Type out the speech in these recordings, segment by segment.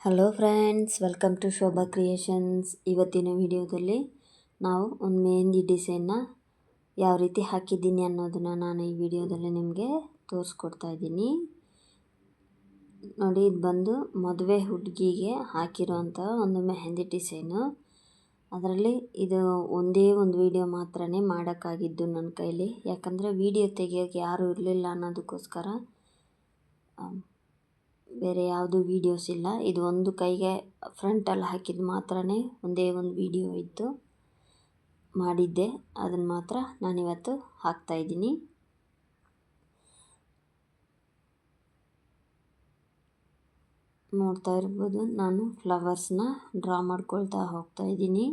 Hello friends welcome to Shobha creations ಇವತ್ತಿನ ವಿಡಿಯೋದಲ್ಲಿ ನಾವು ಒಂದು ಮೆಹಂದಿ ಡಿಸೈನ್ನ ಯಾವ ರೀತಿ ಹಾಕಿದ್ದೀನಿ ಅನ್ನೋದನ್ನು ನಾನು ಈ ವಿಡಿಯೋದಲ್ಲಿ ನಿಮಗೆ ತೋರಿಸ್ಕೊಡ್ತಾ ಇದ್ದೀನಿ. ನೋಡಿ, ಇದು ಬಂದು ಮದುವೆ ಹುಡುಗಿಗೆ ಹಾಕಿರೋಂಥ ಒಂದು ಮೆಹಂದಿ ಡಿಸೈನು ಅದರಲ್ಲಿ ಇದು ಒಂದೇ ಒಂದು ವಿಡಿಯೋ ಮಾತ್ರ ಮಾಡೋಕ್ಕಾಗಿದ್ದು ನನ್ನ ಕೈಲಿ. ಯಾಕಂದರೆ ವಿಡಿಯೋ ತೆಗಿಯೋಕ್ಕೆ ಯಾರೂ ಇರಲಿಲ್ಲ ಅನ್ನೋದಕ್ಕೋಸ್ಕರ ಬೇರೆ ಯಾವುದು ವೀಡಿಯೋಸ್ ಇಲ್ಲ. ಇದು ಒಂದು ಕೈಗೆ ಫ್ರಂಟಲ್ಲಿ ಹಾಕಿದ ಮಾತ್ರ ಒಂದೇ ಒಂದು ವೀಡಿಯೋ ಇತ್ತು ಮಾಡಿದ್ದೆ. ಅದನ್ನು ಮಾತ್ರ ನಾನಿವತ್ತು ಹಾಕ್ತಾಯಿದ್ದೀನಿ ನೋಡ್ತಾ ಇರ್ಬೋದು, ನಾನು ಫ್ಲವರ್ಸ್ನ ಡ್ರಾ ಮಾಡ್ಕೊಳ್ತಾ ಹೋಗ್ತಾ ಇದ್ದೀನಿ.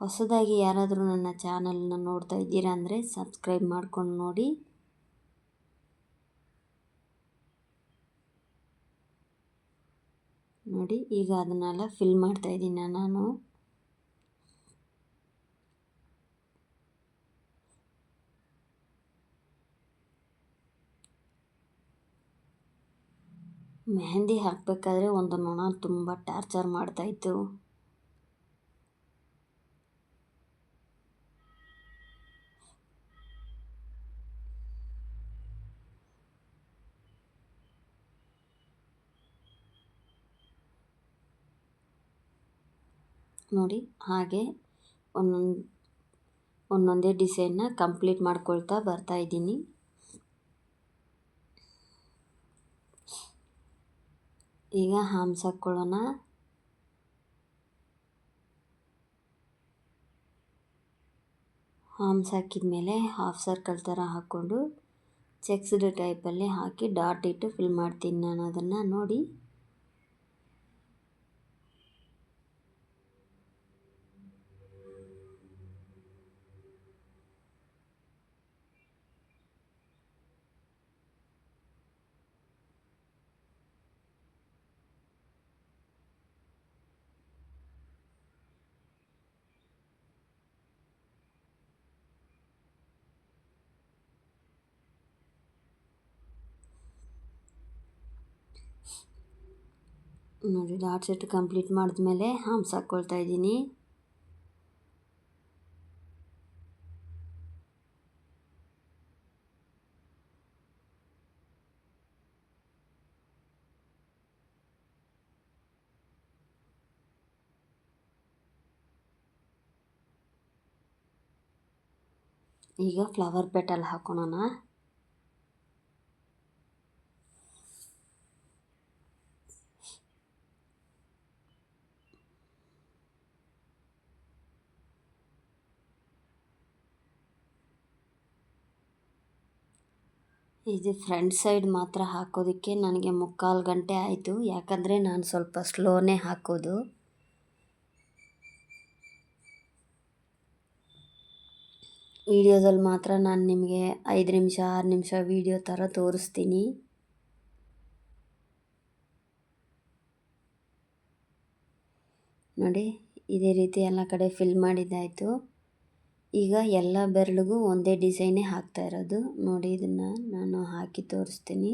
ಹೊಸದಾಗಿ ಯಾರಾದರೂ ನನ್ನ ಚಾನಲ್ನ ನೋಡ್ತಾ ಇದ್ದೀರಾ ಅಂದರೆ ಸಬ್ಸ್ಕ್ರೈಬ್ ಮಾಡ್ಕೊಂಡು ನೋಡಿ. ನೋಡಿ ಈಗ ಅದನ್ನೆಲ್ಲ ಫಿಲ್ ಮಾಡ್ತಾ ಇದ್ದೀನಿ ನಾನು. ಮೆಹಂದಿ ಹಾಕಬೇಕಾದ್ರೆ ಒಂದು ನೊಣ ತುಂಬ ಟಾರ್ಚರ್ ಮಾಡ್ತಾಯಿತ್ತು ನೋಡಿ, ಹಾಗೆ ಒಂದೊಂದು, ಒಂದೊಂದೇ ಡಿಸೈನ್ನ ಕಂಪ್ಲೀಟ್ ಮಾಡ್ಕೊಳ್ತಾ ಬರ್ತಾ ಇದ್ದೀನಿ. ಈಗ ಹಾಮ್ಸ್ ಹಾಕ್ಕೊಳ್ಳೋಣ ಹಾಮ್ಸ್ ಹಾಕಿದ ಮೇಲೆ ಹಾಫ್ ಸರ್ಕಲ್ ಥರ ಹಾಕ್ಕೊಂಡು ಚೆಕ್ಸ್ಡ್ ಟೈಪಲ್ಲಿ ಹಾಕಿ ಡಾಟ್ ಇಟ್ಟು ಫಿಲ್ ಮಾಡ್ತೀನಿ ನಾನು ಅದನ್ನು ನೋಡಿ. ನೋಡಿ ಡಾಟ್ ಸೆಟ್ ಕಂಪ್ಲೀಟ್ ಮಾಡಿದ್ಮೇಲೆ ಹಂಪ್ಸ್ ಹಾಕ್ಕೊಳ್ತಾ ಇದ್ದೀನಿ. ಈಗ ಫ್ಲವರ್ ಪೆಟಲ್ ಹಾಕೋಣ ಇದು ಫ್ರಂಟ್ ಸೈಡ್ ಮಾತ್ರ ಹಾಕೋದಕ್ಕೆ ನನಗೆ ಮುಕ್ಕಾಲು ಗಂಟೆ ಆಯಿತು. ಯಾಕಂದರೆ ನಾನು ಸ್ವಲ್ಪ ಸ್ಲೋನೇ ಹಾಕೋದು. ವಿಡಿಯೋದಲ್ಲಿ ಮಾತ್ರ ನಾನು ನಿಮಗೆ ಐದು ನಿಮಿಷ, ಆರು ನಿಮಿಷ ವೀಡಿಯೋ ಥರ ತೋರಿಸ್ತೀನಿ. ನೋಡಿ, ಇದೇ ರೀತಿ ಎಲ್ಲ ಕಡೆ ಫಿಲ್ ಮಾಡಿದ್ದಾಯಿತು. ಈಗ ಎಲ್ಲ ಬೆರಳಿಗೂ ಒಂದೇ ಡಿಸೈನೇ ಹಾಕ್ತಾ ಇರೋದು. ನೋಡಿ ಇದನ್ನು ನಾನು ಹಾಕಿ ತೋರಿಸ್ತೀನಿ.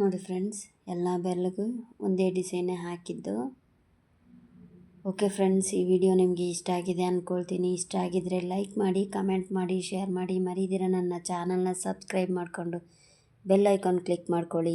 ನೋಡಿ ಫ್ರೆಂಡ್ಸ್, ಎಲ್ಲ ಬೆರಳಿಗೂ ಒಂದೇ ಡಿಸೈನೇ ಹಾಕಿದ್ದು. ಓಕೆ ಫ್ರೆಂಡ್ಸ್, ಈ ವಿಡಿಯೋ ನಿಮಗೆ ಇಷ್ಟ ಆಗಿದೆ ಅಂದ್ಕೊಳ್ತೀನಿ ಇಷ್ಟ ಆಗಿದರೆ ಲೈಕ್ ಮಾಡಿ, ಕಮೆಂಟ್ ಮಾಡಿ, ಶೇರ್ ಮಾಡಿ. ಮರಿದಿರ ನನ್ನ ಚಾನಲ್ನ ಸಬ್ಸ್ಕ್ರೈಬ್ ಮಾಡಿಕೊಂಡು ಬೆಲ್ ಐಕಾನ್ ಕ್ಲಿಕ್ ಮಾಡ್ಕೊಳ್ಳಿ.